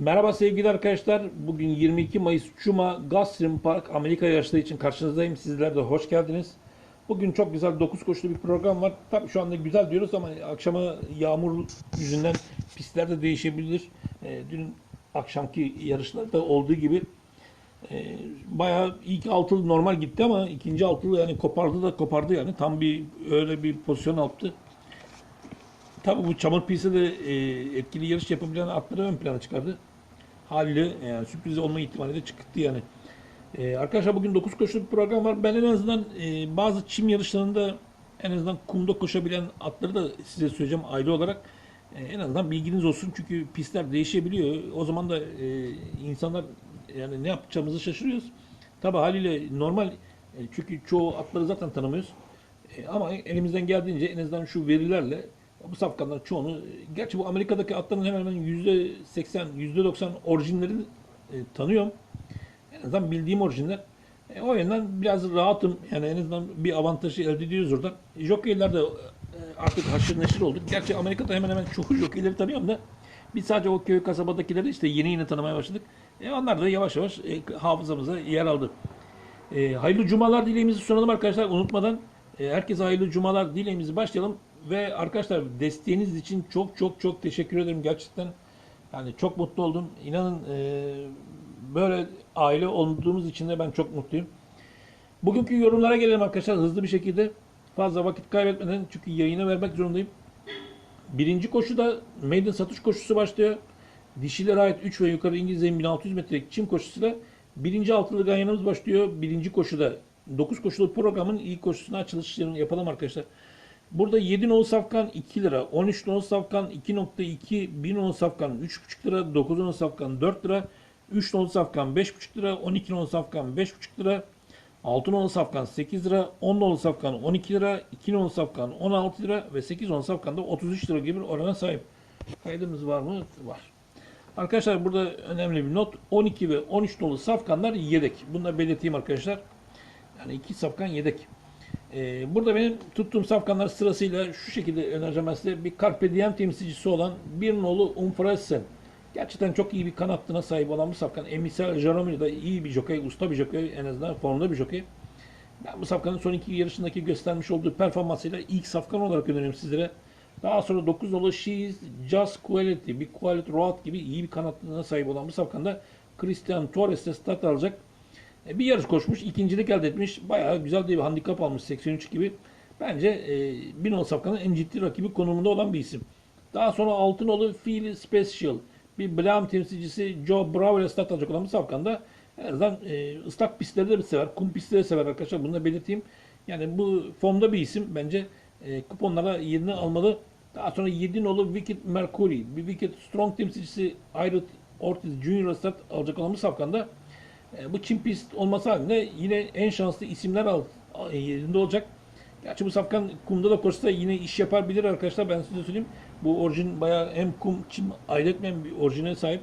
Merhaba sevgili arkadaşlar. Bugün 22 Mayıs Cuma Gulfstream Park Amerika yarışları için karşınızdayım. Sizler de hoş geldiniz. Bugün çok güzel 9 koşulu bir program var. Tabii şu anda güzel diyoruz ama akşama yağmur yüzünden pistler de değişebilir. Ee, dün akşamki yarışlarda olduğu gibi e, bayağı ilk altılı normal gitti ama ikinci altılı yani kopardı da kopardı yani tam bir öyle bir pozisyon aldı. Tabii bu çamur pisti de e, etkili yarış yapabilen atları ön plana çıkardı. Haliyle yani sürpriz olma ihtimali de çıktı yani. E, arkadaşlar bugün 9 koşulu program var. Ben en azından e, bazı çim yarışlarında en azından kumda koşabilen atları da size söyleyeceğim ayrı olarak. E, en azından bilginiz olsun çünkü pistler değişebiliyor. O zaman da e, insanlar yani ne yapacağımızı şaşırıyoruz. Tabii haliyle normal e, çünkü çoğu atları zaten tanımıyoruz. E, ama elimizden geldiğince en azından şu verilerle bu safkanların çoğunu, gerçi bu Amerika'daki atların hemen hemen %80, %90 orijinlerini e, tanıyorum. En azından bildiğim orijinler. E, o yönden biraz rahatım. Yani en azından bir avantajı elde ediyoruz oradan. Jokeyler de e, artık haşır neşir olduk. Gerçi Amerika'da hemen hemen çoğu jokeyleri tanıyorum da biz sadece o köy kasabadakileri işte yeni yeni tanımaya başladık. E, onlar da yavaş yavaş e, hafızamıza yer aldı. E, hayırlı cumalar dileğimizi sunalım arkadaşlar. Unutmadan e, herkese hayırlı cumalar dileğimizi başlayalım. Ve arkadaşlar desteğiniz için çok çok çok teşekkür ederim gerçekten. Yani çok mutlu oldum. İnanın e, böyle aile olduğumuz için de ben çok mutluyum. Bugünkü yorumlara gelelim arkadaşlar hızlı bir şekilde. Fazla vakit kaybetmeden çünkü yayına vermek zorundayım. Birinci koşuda maiden satış koşusu başlıyor. Dişilere ait 3 ve yukarı İngilizlerin 1600 metrelik çim koşusuyla birinci altılı ganyanımız başlıyor. Birinci koşuda 9 koşulu programın ilk koşusuna açılışını yapalım arkadaşlar. Burada 7 nolu safkan 2 lira, 13 nolu safkan 2.2, 1 nolu safkan 3.5 lira, 9 nolu safkan 4 lira, 3 nolu safkan 5.5 lira, 12 nolu safkan 5.5 lira, 6 nolu safkan 8 lira, 10 nolu safkan 12 lira, 2 nolu safkan 16 lira ve 8 nolu safkan da 33 lira gibi bir orana sahip. Kaydımız var mı? Var. Arkadaşlar burada önemli bir not. 12 ve 13 nolu safkanlar yedek. Bunu da belirteyim arkadaşlar. Yani iki safkan yedek. Ee, burada benim tuttuğum safkanlar sırasıyla şu şekilde önereceğim size. Bir Carpe Diem temsilcisi olan bir nolu Umfresen. Gerçekten çok iyi bir kanatlığına sahip olan bu safkan. Emisel Jaromir da iyi bir jokey, usta bir jokey, en azından formda bir jokey. Ben bu safkanın son iki yarışındaki göstermiş olduğu performansıyla ilk safkan olarak öneriyorum sizlere. Daha sonra 9 nolu She's Just Quality, bir Quality Road gibi iyi bir kanatlığına sahip olan bu safkanda Christian Torres'te start alacak. E, bir yarış koşmuş, ikincilik elde etmiş. Bayağı güzel bir handikap almış 83 gibi. Bence e, Binol Safkan'ın en ciddi rakibi konumunda olan bir isim. Daha sonra Altınoğlu Feel Special. Bir Blam temsilcisi Joe Bravo ile start alacak olan bu Safkan'da en azından e, ıslak pistleri de bir sever. Kum pistleri sever arkadaşlar. Bunu da belirteyim. Yani bu formda bir isim. Bence e, kuponlara yerini almalı. Daha sonra 7 nolu Wicked Mercury. Bir Wicked Strong temsilcisi Iron Ortiz Jr. start alacak olan bu Safkan'da e, bu Çin pist olması halinde yine en şanslı isimler al, al- yerinde olacak. Gerçi bu safkan kumda da koşsa yine iş yapar bilir arkadaşlar ben size söyleyeyim. Bu orijin bayağı hem kum çim ayırt etmeyen bir orijine sahip.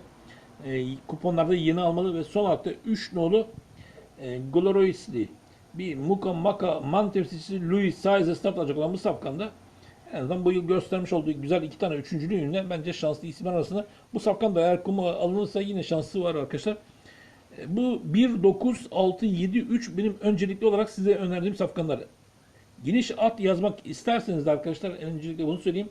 E, kuponlarda yeni almalı ve son hafta 3 nolu e, Gloriously bir Muka Maka Man temsilcisi Louis Saiz'e start alacak olan bu safkanda en azından bu yıl göstermiş olduğu güzel iki tane üçüncülüğüyle bence şanslı isimler arasında bu safkan da eğer kuma alınırsa yine şansı var arkadaşlar. Bu 1, 9, 6, 7, 3 benim öncelikli olarak size önerdiğim safkanlar. Geniş at yazmak isterseniz de arkadaşlar öncelikle bunu söyleyeyim.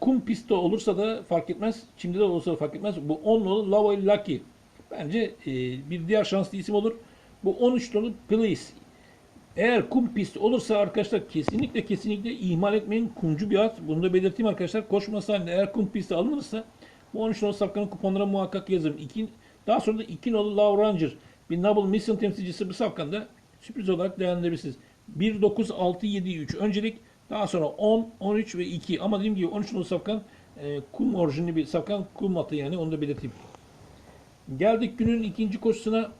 Kum pistte olursa da fark etmez. Çimde de olursa da fark etmez. Bu 10 nolu Lava Lucky. Bence e, bir diğer şanslı isim olur. Bu 13 nolu Please. Eğer kum pisti olursa arkadaşlar kesinlikle kesinlikle ihmal etmeyin. Kumcu bir at. Bunu da belirteyim arkadaşlar. Koşması halinde eğer kum pisti alınırsa bu 13 nolu safkanın kuponlara muhakkak yazın. İki, daha sonra da 2 nolu Love Ranger. Bir Noble Mission temsilcisi bu safkanda sürpriz olarak değerlendirebilirsiniz. 1, 9, 6, 7, 3 öncelik. Daha sonra 10, 13 ve 2. Ama dediğim gibi 13 nolu safkan e, kum orijinli bir safkan. Kum atı yani onu da belirteyim. Geldik günün ikinci koşusuna.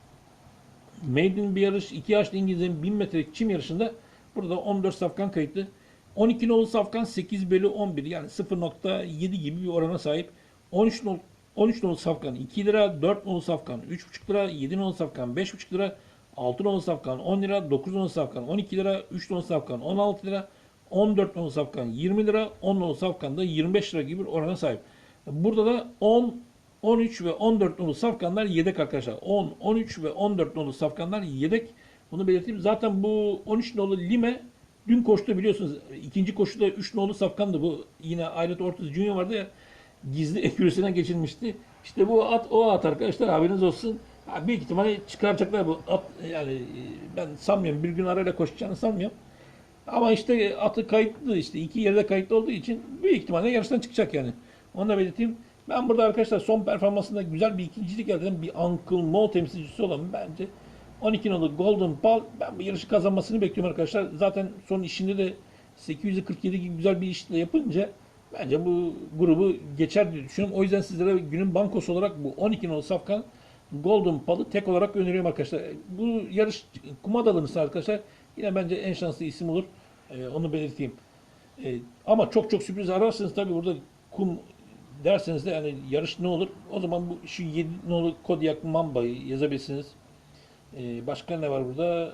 Maiden bir yarış. 2 yaşlı İngilizlerin 1000 metrelik çim yarışında. Burada 14 safkan kayıtlı. 12 nolu safkan 8 bölü 11 yani 0.7 gibi bir orana sahip. 13 nolu 13 nolu safkan 2 lira, 4 nolu safkan 3,5 lira, 7 nolu safkan 5,5 lira, 6 nolu safkan 10 lira, 9 nolu safkan 12 lira, 3 nolu safkan 16 lira, 14 nolu safkan 20 lira, 10 nolu safkan da 25 lira gibi bir orana sahip. Burada da 10, 13 ve 14 nolu safkanlar yedek arkadaşlar. 10, 13 ve 14 nolu safkanlar yedek. Bunu belirteyim. Zaten bu 13 nolu Lime dün koştu biliyorsunuz. İkinci koşuda 3 nolu safkandı. Bu yine Ayret Ortiz Junior vardı ya gizli ekürüsüne geçilmişti. İşte bu at o at arkadaşlar haberiniz olsun. Ha, büyük ihtimalle çıkaracaklar bu at yani e, ben sanmıyorum bir gün arayla koşacağını sanmıyorum. Ama işte atı kayıtlı işte iki yerde kayıtlı olduğu için büyük ihtimalle yarıştan çıkacak yani. Onu da belirteyim. Ben burada arkadaşlar son performansında güzel bir ikincilik elde eden bir Uncle Mo temsilcisi olan bence 12 nolu Golden Ball ben bu yarışı kazanmasını bekliyorum arkadaşlar. Zaten son işinde de 847 gibi güzel bir işle yapınca bence bu grubu geçer diye düşünüyorum. O yüzden sizlere günün bankosu olarak bu 12 nolu safkan Golden Ball'ı tek olarak öneriyorum arkadaşlar. Bu yarış kuma dalınırsa arkadaşlar yine bence en şanslı isim olur. Ee, onu belirteyim. Ee, ama çok çok sürpriz ararsanız tabii burada kum derseniz de yani yarış ne olur? O zaman bu şu 7 nolu Kodiak Mamba'yı yazabilirsiniz. Ee, başka ne var burada?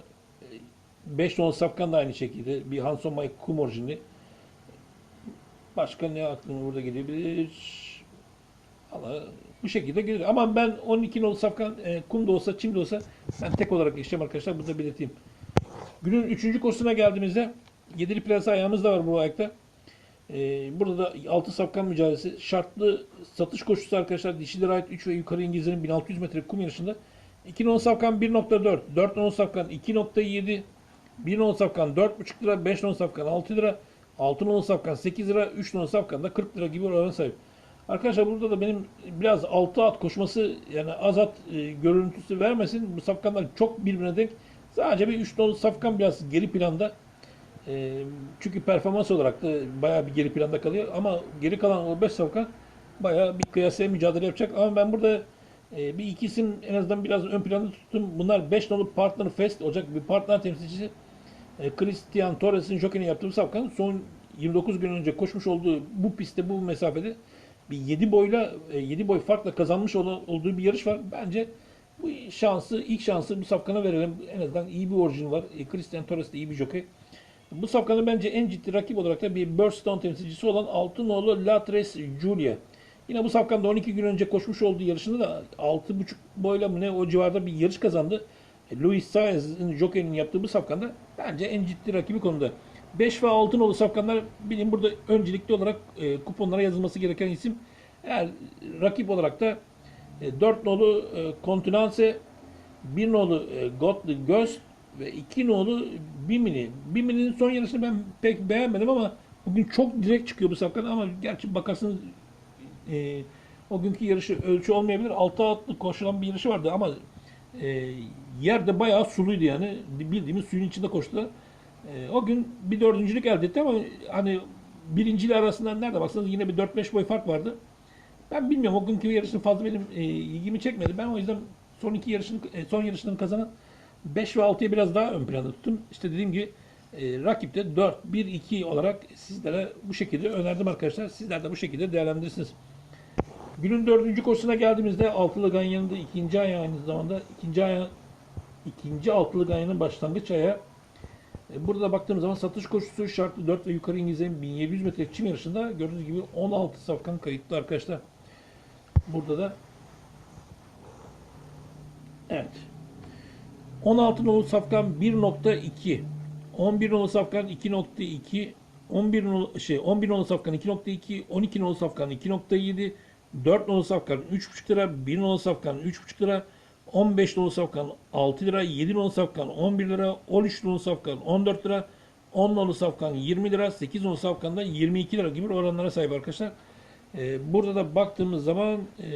5 nolu Safkan da aynı şekilde. Bir Hanson May kum orijinli. Başka ne aklıma burada gelebilir? Valla bu şekilde gelir. Ama ben 12 nolu Safkan e, kum da olsa çim de olsa ben tek olarak geçeceğim arkadaşlar. Bunu da belirteyim. Günün 3. koşusuna geldiğimizde Yedili plasa ayağımız da var bu ayakta. Ee, burada da 6 safkan mücadelesi. Şartlı satış koşusu arkadaşlar. Dişilere ait 3 ve yukarı İngilizlerin 1600 metre kum yarışında. 2 non safkan 1.4, 4 non safkan 2.7, 1 non safkan 4.5 lira, 5 non safkan 6 lira, 6 non safkan 8 lira, 3 non safkan da 40 lira gibi oranı sahip. Arkadaşlar burada da benim biraz 6 at koşması yani az at e, görüntüsü vermesin. Bu safkanlar çok birbirine denk. Sadece bir 3 non safkan biraz geri planda. E, çünkü performans olarak da bayağı bir geri planda kalıyor. Ama geri kalan o 5 safkan bayağı bir kıyasaya mücadele yapacak. Ama ben burada e, bir iki isim en azından biraz ön planda tuttum. Bunlar 5 nolu Partner Fest olacak bir partner temsilcisi. E, Christian Torres'in jockeyini yaptığı safkan son 29 gün önce koşmuş olduğu bu pistte bu mesafede bir 7 boyla 7 boy farkla kazanmış olduğu bir yarış var. Bence bu şansı ilk şansı bu safkana verelim. En azından iyi bir orijin var. E, Christian Torres de iyi bir jockey. Bu safkanın bence en ciddi rakip olarak da bir Burstone temsilcisi olan Altınoğlu Latres Julia. Yine bu safkan da 12 gün önce koşmuş olduğu yarışında da 6.5 boyla mı ne o civarda bir yarış kazandı. Luis Saez'in jockey'inin yaptığı bu safkanda bence en ciddi rakibi konuda. 5 ve 6 nolu safkanlar benim burada öncelikli olarak e, kuponlara yazılması gereken isim. Eğer rakip olarak da e, 4 nolu e, Continence, 1 nolu e, Godly Ghost ve 2 nolu Bimini. Bimini'nin son yarışını ben pek beğenmedim ama bugün çok direkt çıkıyor bu safkan ama gerçi bakarsınız e, o günkü yarışı ölçü olmayabilir. 6 atlı koşulan bir yarışı vardı ama e, yerde bayağı suluydu yani. Bildiğimiz suyun içinde koştular. E, o gün bir dördüncülük elde etti ama hani birinciyle arasından nerede baksanız yine bir 4-5 boy fark vardı. Ben bilmiyorum o günkü yarışın fazla benim e, ilgimi çekmedi. Ben o yüzden son iki yarışın e, son yarışlarını kazanan 5 ve 6'yı biraz daha ön planda tuttum. İşte dediğim gibi e, rakipte 4, 1, 2 olarak sizlere bu şekilde önerdim arkadaşlar. Sizler de bu şekilde değerlendirirsiniz. Günün dördüncü koşusuna geldiğimizde altılı ganyanın da ikinci ayağı aynı zamanda ikinci ayağı ikinci altılı ganyanın başlangıç ayağı. E, Burada baktığımız zaman satış koşusu şartlı 4 ve yukarı İngilizlerin 1700 metre çim yarışında gördüğünüz gibi 16 safkan kayıtlı arkadaşlar. Burada da Evet. 16 nolu safkan 1.2 11 nolu safkan 2.2 11 nolu şey 11 nolu safkan 2.2 12 nolu safkan 2.7 4 nolu safkan 3.5 lira 1 nolu safkan 3.5 lira 15 nolu safkan 6 lira 7 nolu safkan 11 lira 13 nolu safkan 14 lira 10 nolu safkan 20 lira 8 nolu safkan da 22 lira gibi oranlara sahip arkadaşlar. Ee, burada da baktığımız zaman e,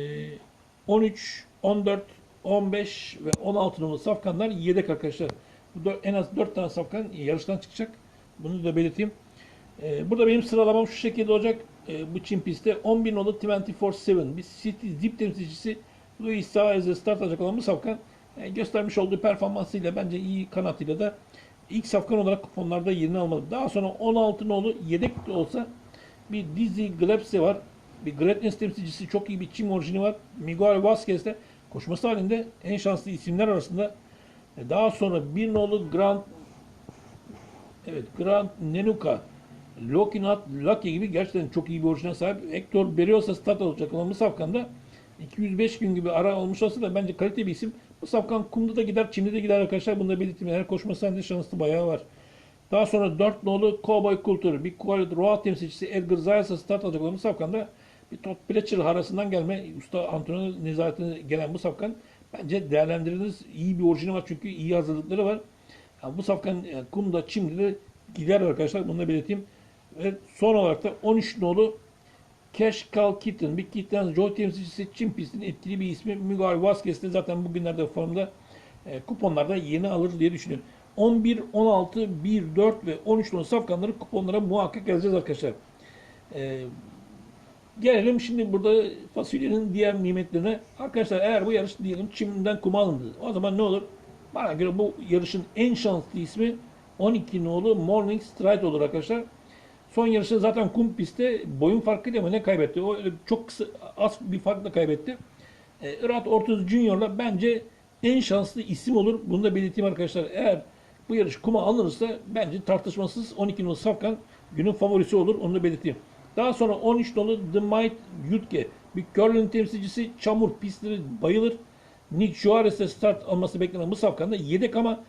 13, 14, 15 ve 16 numaralı safkanlar yedek arkadaşlar. En az 4 tane safkan yarıştan çıkacak. Bunu da belirteyim. Ee, burada benim sıralamam şu şekilde olacak. Ee, bu Çin pistte 11 nolu 24-7 bir City Zip temsilcisi Luis Saez'e start alacak olan bu safkan e, göstermiş olduğu performansıyla bence iyi kanatıyla da ilk safkan olarak kuponlarda yerini almalı. Daha sonra 16 nolu yedek de olsa bir Dizzy Gillespie var. Bir Greatness temsilcisi çok iyi bir Çin orijini var. Miguel Vazquez de koşması halinde en şanslı isimler arasında. E, Daha sonra bir nolu Grand Evet, Grand Nenuka, Lokinat, Lucky gibi gerçekten çok iyi bir orijine sahip. Hector Berrios'a start olacak olan bu safkanda 205 gün gibi ara olmuş olsa da bence kalite bir isim. Bu safkan kumda da gider, çimde de gider arkadaşlar. Bunu da belirteyim. Her koşma sende şanslı bayağı var. Daha sonra 4 nolu Cowboy Culture, bir Quality Road temsilcisi Edgar Zayas'a start alacak olan bu safkanda bir Todd Pletcher arasından gelme usta antrenör nezaretine gelen bu safkan bence değerlendiriniz iyi bir orijini var çünkü iyi hazırlıkları var. Yani bu safkan yani kumda, çimde de gider arkadaşlar. Bunu da belirteyim. Ve son olarak da 13 nolu Cash Cal Kitten, Big Kitten's Joy temsilcisi Çin pistinin etkili bir ismi. Miguel Vazquez de zaten bugünlerde formda e, kuponlarda yeni alır diye düşünüyorum. 11, 16, 1, 4 ve 13 nolu safkanları kuponlara muhakkak yazacağız arkadaşlar. E, gelelim şimdi burada fasulyenin diğer nimetlerine. Arkadaşlar eğer bu yarış diyelim çimden kuma alındı. O zaman ne olur? Bana göre bu yarışın en şanslı ismi 12 nolu Morning Stride olur arkadaşlar. Son yarışta zaten kum pistte boyun farkıyla mı ne kaybetti? O çok kısa, az bir farkla kaybetti. E, Irat Ortiz Junior'la bence en şanslı isim olur. Bunu da belirteyim arkadaşlar. Eğer bu yarış kuma alınırsa bence tartışmasız 12 numaralı Safkan günün favorisi olur. Onu da belirteyim. Daha sonra 13 nolu The Might Yutke. Bir curling temsilcisi çamur pistleri bayılır. Nick Juarez'e start alması beklenen bu safkanda yedek ama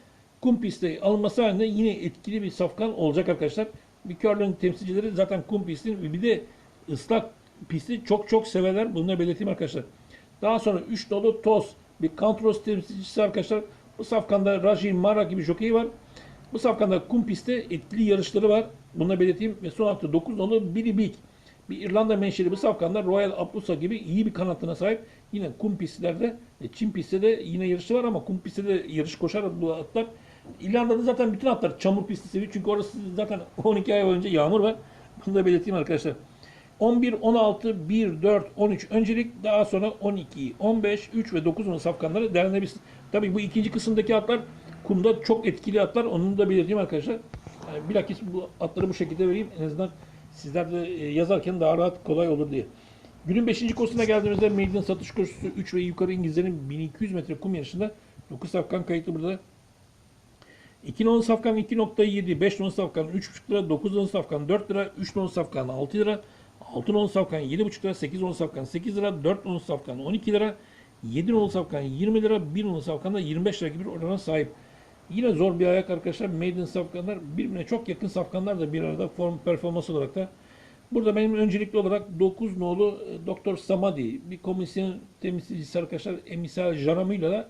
kum pistte alınması halinde yine etkili bir safkan olacak arkadaşlar. Bir curling temsilcileri zaten kum pistin bir de ıslak pisti çok çok severler. Bunu da belirteyim arkadaşlar. Daha sonra 3 dolu Toz bir Kantros temsilcisi arkadaşlar. Bu safkanda Rajin Mara gibi jockey var. Bu safkanda kum pistte etkili yarışları var. Bunu da belirteyim. Ve son hafta 9 dolu Billy Big. Bir İrlanda menşeli bu safkanda Royal Apusa gibi iyi bir kanatına sahip. Yine kum pistlerde, Çin pistte de yine yarışı var ama kum pistte de yarış koşar bu atlar. İrlanda'da zaten bütün atlar çamur pisti seviyor. Çünkü orası zaten 12 ay boyunca yağmur var. Bunu da belirteyim arkadaşlar. 11, 16, 1, 4, 13 öncelik daha sonra 12, 15, 3 ve 9 numaralı safkanları değerlendirebilirsiniz. Tabii bu ikinci kısımdaki atlar kumda çok etkili atlar. Onu da belirteyim arkadaşlar. Yani bilakis bu atları bu şekilde vereyim. En azından sizler de e, yazarken daha rahat kolay olur diye. Günün 5. koşusuna geldiğimizde Maiden satış koşusu 3 ve yukarı İngilizlerin 1200 metre kum yarışında 9 safkan kayıtlı burada. 2 non safkan 2.7, 5 non safkan 3.5 lira, 9 non safkan 4 lira, 3 non safkan 6 lira, 6 non safkan 7.5 lira, 8 non safkan 8 lira, 4 non safkan 12 lira, 7 non safkan 20 lira, 1 non safkan da 25 lira gibi bir orana sahip. Yine zor bir ayak arkadaşlar. Maiden safkanlar birbirine çok yakın safkanlar da bir arada form performans olarak da. Burada benim öncelikli olarak 9 nolu e, Doktor Samadi bir komisyon temsilcisi arkadaşlar Emisal Jaramı'yla da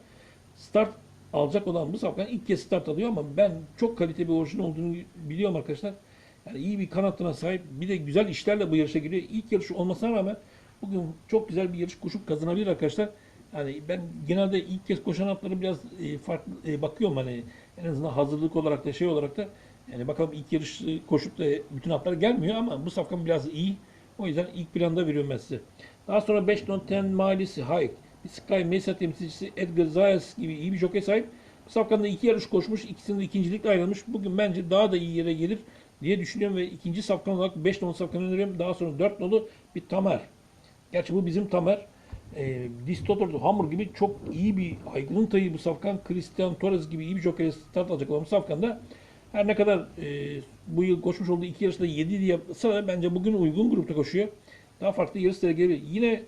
start alacak olan bu safkan ilk kez start alıyor ama ben çok kalite bir orijin olduğunu biliyorum arkadaşlar. Yani iyi bir kanatına sahip bir de güzel işlerle bu yarışa giriyor. İlk yarış olmasına rağmen bugün çok güzel bir yarış koşup kazanabilir arkadaşlar. Yani ben genelde ilk kez koşan atları biraz e, farklı e, bakıyorum hani en azından hazırlık olarak da şey olarak da yani bakalım ilk yarış e, koşup da bütün atlar gelmiyor ama bu safkan biraz iyi. O yüzden ilk planda veriyorum ben size. Daha sonra 5 non 10 malisi Hayek. Sky Mesa temsilcisi Edgar Zayas gibi iyi bir jockey sahip. Bu safkanda iki yarış koşmuş. ikisinde ikincilikle ayrılmış. Bugün bence daha da iyi yere gelir diye düşünüyorum ve ikinci safkan olarak 5 nolu safkan öneriyorum. Daha sonra 4 nolu bir Tamer. Gerçi bu bizim Tamer. E, Distotor Hamur gibi çok iyi bir aygının tayı bu safkan. Christian Torres gibi iyi bir jockey start alacak olan bu safkanda her ne kadar e, bu yıl koşmuş olduğu iki yarışta 7 diye yapsa da bence bugün uygun grupta koşuyor. Daha farklı yarışlara gelebilir. Yine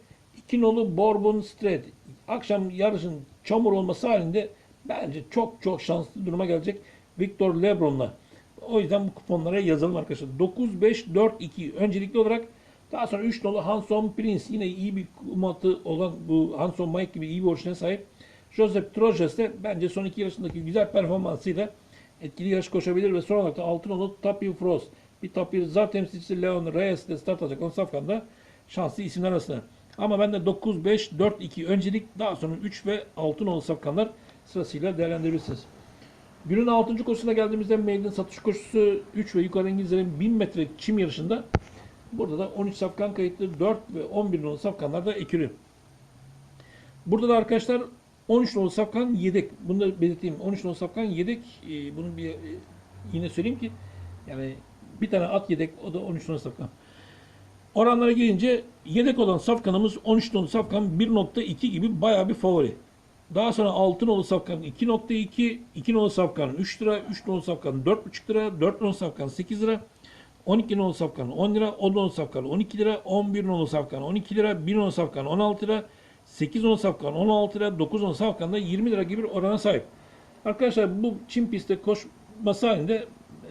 iki nolu Bourbon Strait. Akşam yarışın çamur olması halinde bence çok çok şanslı duruma gelecek Victor Lebron'la. O yüzden bu kuponlara yazalım arkadaşlar. 9, 5, 4, 2 öncelikli olarak daha sonra 3 nolu Hanson Prince yine iyi bir kumatı olan bu Hanson Mike gibi iyi bir orijine sahip. Joseph Trojes de bence son iki yarışındaki güzel performansıyla etkili yarış koşabilir ve son olarak da altın nolu Tapir Frost. Bir Tapir Zar temsilcisi Leon Reyes de start alacak. Onun safkanda şanslı isimler arasında. Ama ben de 9, 5, 4, 2 öncelik daha sonra 3 ve 6 nolu safkanlar sırasıyla değerlendirebilirsiniz. Günün 6. koşusuna geldiğimizde maiden satış koşusu 3 ve yukarı İngilizlerin 1000 metre çim yarışında burada da 13 safkan kayıtlı 4 ve 11 nolu safkanlar da ekürü. Burada da arkadaşlar 13 nolu safkan yedek. Bunu da belirteyim. 13 nolu safkan yedek. Ee, bunu bir e, yine söyleyeyim ki yani bir tane at yedek o da 13 nolu safkan. Oranlara gelince yedek olan safkanımız 13 nolu safkan 1.2 gibi bayağı bir favori. Daha sonra 6 nolu safkan 2.2, 2 nolu safkan 3 lira, 3 nolu safkan 4.5 lira, 4 nolu safkan 8 lira, 12 nolu safkan 10 lira, 10 nolu safkan 12 lira, 11 nolu safkan 12 lira, 1 nolu safkan 16 lira, 8 on safkan 16 lira, 9 on safkan da 20 lira gibi bir orana sahip. Arkadaşlar bu Çin pistte koşması halinde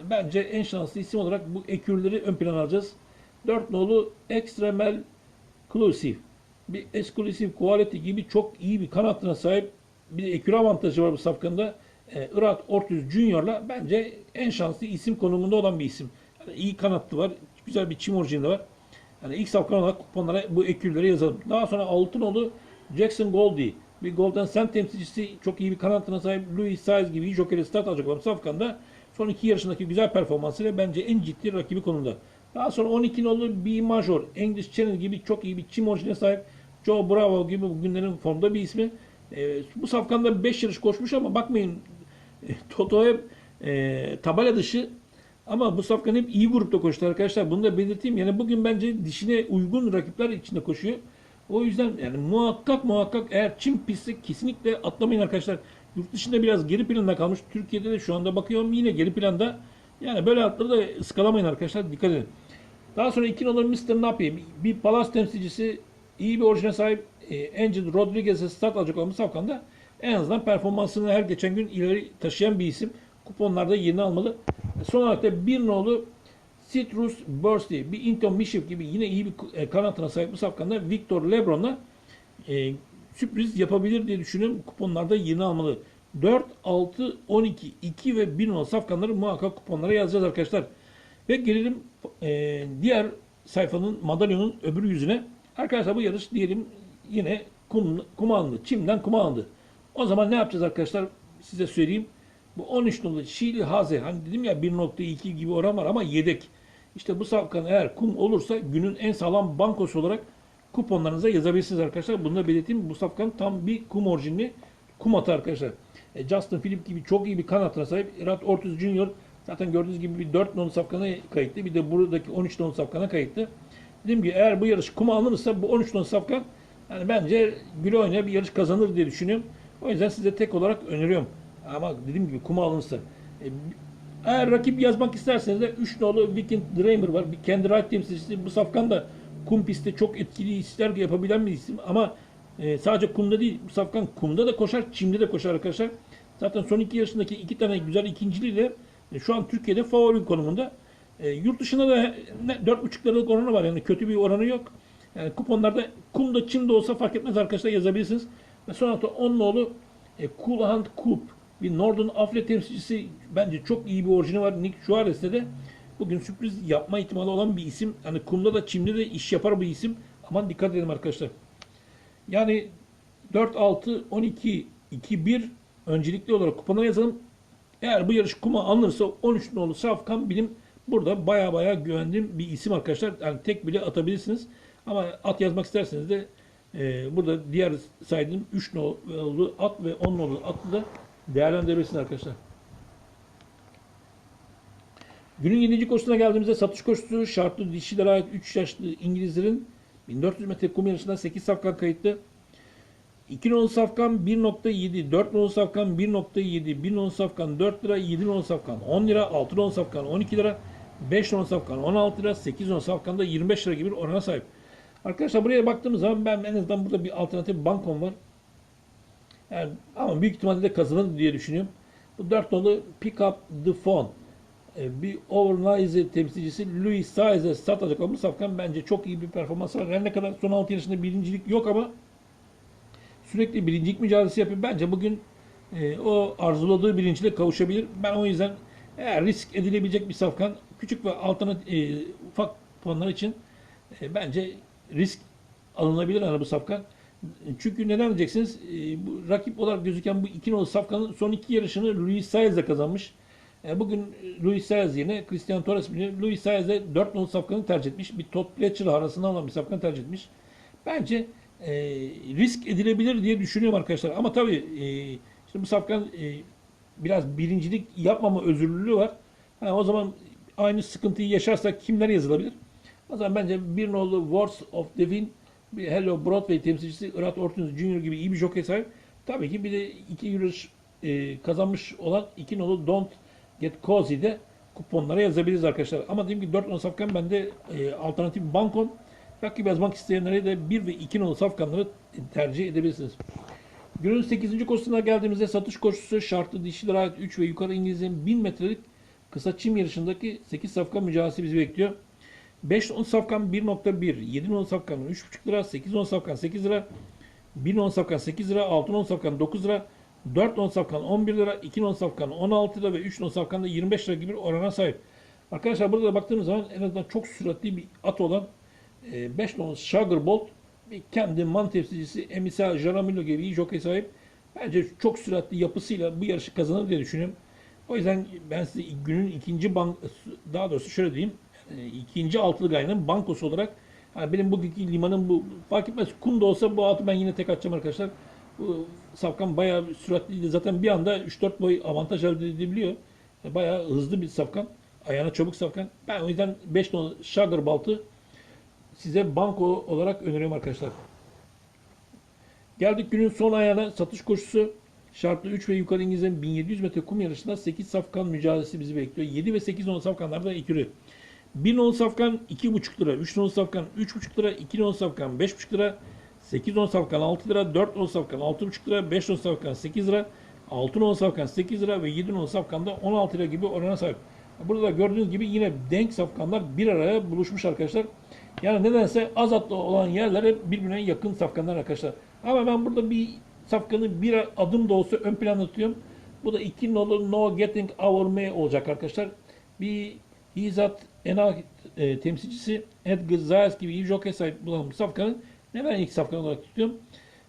bence en şanslı isim olarak bu ekürleri ön plana alacağız. 4 nolu Extremel Exclusive. Bir Exclusive Quality gibi çok iyi bir kanatına sahip bir ekür avantajı var bu safkanda. E, Irat Ortiz Junior'la bence en şanslı isim konumunda olan bir isim. Yani iyi kanatlı var. Güzel bir çim orijini var. Yani ilk safkan olarak kuponlara bu ekürleri yazalım. Daha sonra Altınoğlu Jackson Goldie. Bir Golden Sen temsilcisi çok iyi bir kanatına sahip Louis Saez gibi Joker'i start alacak olan safkanda son iki yarışındaki güzel performansıyla bence en ciddi rakibi konumda. Daha sonra 12 nolu B Major, English Channel gibi çok iyi bir çim orijine sahip Joe Bravo gibi bugünlerin formda bir ismi. E, bu safkanda 5 yarış koşmuş ama bakmayın e, Toto hep e, tabela dışı ama bu safkan hep iyi grupta koştu arkadaşlar. Bunu da belirteyim. Yani bugün bence dişine uygun rakipler içinde koşuyor. O yüzden yani muhakkak muhakkak eğer Çin pisti kesinlikle atlamayın arkadaşlar. Yurt dışında biraz geri planda kalmış. Türkiye'de de şu anda bakıyorum yine geri planda. Yani böyle atları da ıskalamayın arkadaşlar. Dikkat edin. Daha sonra iki numaralı Mr. Napi. Bir Palas temsilcisi iyi bir orijine sahip e, Angel Rodriguez'e start alacak olan bu safkanda en azından performansını her geçen gün ileri taşıyan bir isim. Kuponlarda yerini almalı. Son olarak da bir nolu Citrus Bursty, bir Inton Mishif gibi yine iyi bir e, kanatına sahip bu safkanda Victor Lebron'la e, sürpriz yapabilir diye düşünüyorum. Kuponlarda yerini almalı. 4, 6, 12, 2 ve 1 nolu safkanları muhakkak kuponlara yazacağız arkadaşlar. Ve gelelim e, diğer sayfanın, madalyonun öbür yüzüne. Arkadaşlar bu yarış diyelim yine kum, kuma alındı. Çimden kuma alındı. O zaman ne yapacağız arkadaşlar? Size söyleyeyim. Bu 13 nolu Şili Haze. Hani dedim ya 1.2 gibi oran var ama yedek. İşte bu safkan eğer kum olursa günün en sağlam bankosu olarak kuponlarınıza yazabilirsiniz arkadaşlar. Bunu da belirteyim. Bu safkan tam bir kum orijinli kum atı arkadaşlar. E, Justin Philip gibi çok iyi bir kanatına sahip. Irat Ortiz Junior zaten gördüğünüz gibi bir 4 nolu safkana kayıtlı. Bir de buradaki 13 nolu safkana kayıtlı. Dedim ki eğer bu yarış kuma alınırsa bu 13 nolu safkan yani bence güle oynaya bir yarış kazanır diye düşünüyorum. O yüzden size tek olarak öneriyorum. Ama dediğim gibi kuma alınırsa. E, eğer rakip yazmak isterseniz de 3 nolu Weekend Dreamer var. Bir kendi right temsilcisi. Bu safkan da kum pistte çok etkili işler yapabilen bir isim. Ama e, sadece kumda değil. Bu safkan kumda da koşar, çimde de koşar arkadaşlar. Zaten son iki yarışındaki iki tane güzel ikinciliğiyle e, şu an Türkiye'de favori konumunda. E, yurt dışında da 4.5 liralık oranı var. Yani kötü bir oranı yok. Yani kuponlarda kumda çimde olsa fark etmez arkadaşlar yazabilirsiniz. Ve son hafta 10 nolu e, Hand Coop bir Northern Afle temsilcisi bence çok iyi bir orijini var. Nick Suarez'de de bugün sürpriz yapma ihtimali olan bir isim. Hani kumda da çimde de iş yapar bir isim. Aman dikkat edin arkadaşlar. Yani 4, 6, 12, 2, 1 öncelikli olarak kupona yazalım. Eğer bu yarış kuma alınırsa 13 nolu Safkan benim burada baya baya güvendiğim bir isim arkadaşlar. Yani tek bile atabilirsiniz. Ama at yazmak isterseniz de e, burada diğer saydığım 3 nolu at ve 10 nolu atı da değerlendirebilirsiniz arkadaşlar. Günün 7. koşusuna geldiğimizde satış koşusu şartlı dişilere ait 3 yaşlı İngilizlerin 1400 metre kum yarışında 8 safkan kayıtlı. 2 nolu safkan 1.7, 4 nolu safkan 1.7, 1 nolu safkan 4 lira, 7 nolu safkan 10 lira, 6 nolu safkan 12 lira, 5 nolu safkan 16 lira, 8 nolu safkan da 25 lira gibi bir orana sahip. Arkadaşlar buraya baktığımız zaman ben en azından burada bir alternatif bankom var. Yani, ama büyük ihtimalle de kazanır diye düşünüyorum. Bu 4 nolu Pick Up The Phone. Ee, bir Overnize temsilcisi Louis alacak olan bu safkan bence çok iyi bir performans var. Her ne kadar son 6 yarışında birincilik yok ama sürekli birincilik mücadelesi yapıyor. Bence bugün e, o arzuladığı birinciliğe kavuşabilir. Ben o yüzden eğer risk edilebilecek bir safkan küçük ve alternatif e, ufak puanlar için e, bence risk alınabilir hani bu safkan. Çünkü neden diyeceksiniz? E, bu, rakip olarak gözüken bu iki nolu safkanın son iki yarışını Luis Saez'le kazanmış. E, bugün Luis Saez yerine Christian Torres biniyor. Luis Saez'e 4 nolu safkanı tercih etmiş. Bir Todd Pletcher arasında olan bir safkanı tercih etmiş. Bence e, risk edilebilir diye düşünüyorum arkadaşlar. Ama tabii e, işte bu safkan e, biraz birincilik yapmama özürlülüğü var. Ha, o zaman aynı sıkıntıyı yaşarsak kimler yazılabilir? O zaman bence bir nolu Wars of Devin, bir Hello Broadway temsilcisi Irat Ortiz Jr. gibi iyi bir jockey sahip. Tabii ki bir de iki yarış e, kazanmış olan iki nolu Don't Get Cozy'de kuponlara yazabiliriz arkadaşlar. Ama dediğim gibi 4 nolu safkan bende e, alternatif bankon Rakip yazmak isteyenlere de 1 ve 2 nolu safkanları tercih edebilirsiniz. Günün 8. koşusuna geldiğimizde satış koşusu şartlı dişilere ait 3 ve yukarı İngilizlerin 1000 metrelik kısa çim yarışındaki 8 safkan mücadelesi bizi bekliyor. 5 on safkan 1.1, 7 on safkan 3.5 lira, 8 on safkan 8 lira, 1 on safkan 8 lira, 6 on safkan 9 lira, 4 on safkan 11 lira, 2 on safkan 16 lira ve 3 on safkan da 25 lira gibi bir orana sahip. Arkadaşlar burada da baktığımız zaman en azından çok süratli bir at olan 5 non Sugar Bolt bir kendi man temsilcisi Emisa Jaramillo gibi iyi jockey sahip. Bence çok süratli yapısıyla bu yarışı kazanır diye düşünüyorum. O yüzden ben size günün ikinci bank, daha doğrusu şöyle diyeyim, ikinci altılı gayrının bankosu olarak yani benim bugünkü limanın bu fark etmez kum da olsa bu altı ben yine tek atacağım arkadaşlar. Bu safkan bayağı süratliydi. Zaten bir anda 3-4 boy avantaj elde edebiliyor. Bayağı hızlı bir safkan. Ayağına çabuk safkan. Ben o yüzden 5 non Sugar Bolt'ı size banko olarak öneriyorum arkadaşlar. Geldik günün son ayağına satış koşusu. Şartlı 3 ve yukarı İngilizlerin 1700 metre kum yarışında 8 safkan mücadelesi bizi bekliyor. 7 ve 8 non safkanlar da ikili. 1 non safkan 2,5 lira, 3 non safkan 3,5 lira, 2 non safkan 5,5 lira, 8 non safkan 6 lira, 4 non safkan 6,5 lira, 5 non safkan 8 lira, 6 non safkan 8 lira ve 7 non safkan da 16 lira gibi orana sahip. Burada da gördüğünüz gibi yine denk safkanlar bir araya buluşmuş arkadaşlar. Yani nedense az atlı olan yerlere birbirine yakın safkanlar arkadaşlar. Ama ben burada bir safkanı bir adım da olsa ön planda tutuyorum. Bu da 2 nolu No Getting Our May olacak arkadaşlar. Bir Hizat Ena e, temsilcisi Edgar Zayas gibi iyi jockey sahip bulan bu safkanın neden ilk safkan olarak tutuyorum?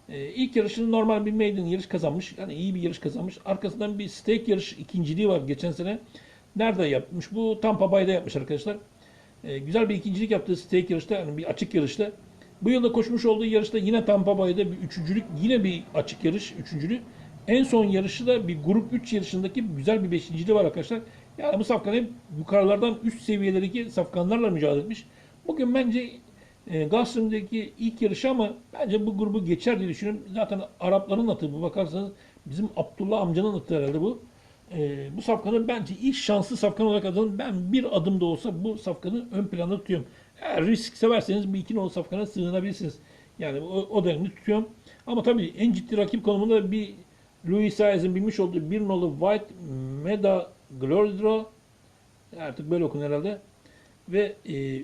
E, ilk yarışını normal bir maiden yarış kazanmış. Yani iyi bir yarış kazanmış. Arkasından bir stake yarış ikinciliği var geçen sene. Nerede yapmış? Bu Tampa Bay'da yapmış arkadaşlar. E, güzel bir ikincilik yaptığı stake yarışta yani bir açık yarışta. Bu yılda koşmuş olduğu yarışta yine Tampa Bay'da bir üçüncülük, yine bir açık yarış, üçüncülük. En son yarışı da bir grup 3 yarışındaki güzel bir beşinciliği var arkadaşlar. Yani bu safkan hep yukarılardan üst seviyelerdeki safkanlarla mücadele etmiş. Bugün bence e, Gulfstream'deki ilk yarışı ama bence bu grubu geçer diye düşünüyorum. Zaten Arapların atı bu bakarsanız bizim Abdullah amcanın atı herhalde bu. E, bu safkanın bence ilk şanslı safkan olarak adını ben bir adım da olsa bu safkanı ön planda tutuyorum. Eğer risk severseniz bu iki nolu safkana sığınabilirsiniz. Yani o, o denli tutuyorum. Ama tabii en ciddi rakip konumunda bir Louis Saez'in bilmiş olduğu bir nolu White Meda Gloridro artık böyle okun herhalde ve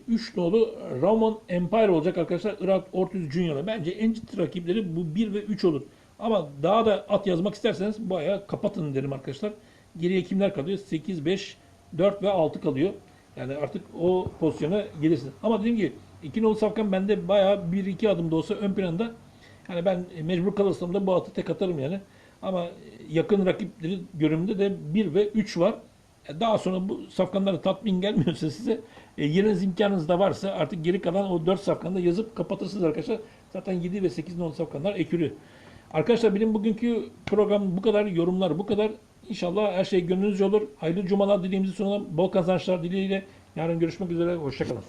3 e, nolu Roman Empire olacak arkadaşlar Irak Ortiz Junior'a. Bence en ciddi rakipleri bu 1 ve 3 olur. Ama daha da at yazmak isterseniz bayağı kapatın derim arkadaşlar. Geriye kimler kalıyor? 8, 5, 4 ve 6 kalıyor. Yani artık o pozisyona gelirsin. Ama dediğim gibi 2 nolu safkan bende bayağı 1-2 adım da olsa ön planda. Yani ben mecbur kalırsam da bu atı tek atarım yani. Ama yakın rakipleri görümünde de 1 ve 3 var. E, Daha sonra bu safkanlara tatmin gelmiyorsa size e, yeriniz imkanınız da varsa artık geri kalan o 4 safkanı da yazıp kapatırsınız arkadaşlar. Zaten 7 ve 8 nolu safkanlar ekürü. Arkadaşlar benim bugünkü program bu kadar. Yorumlar bu kadar. İnşallah her şey gönlünüzce olur. Hayırlı cumalar dileğimizi sunalım. Bol kazançlar dileğiyle. Yarın görüşmek üzere. Hoşçakalın.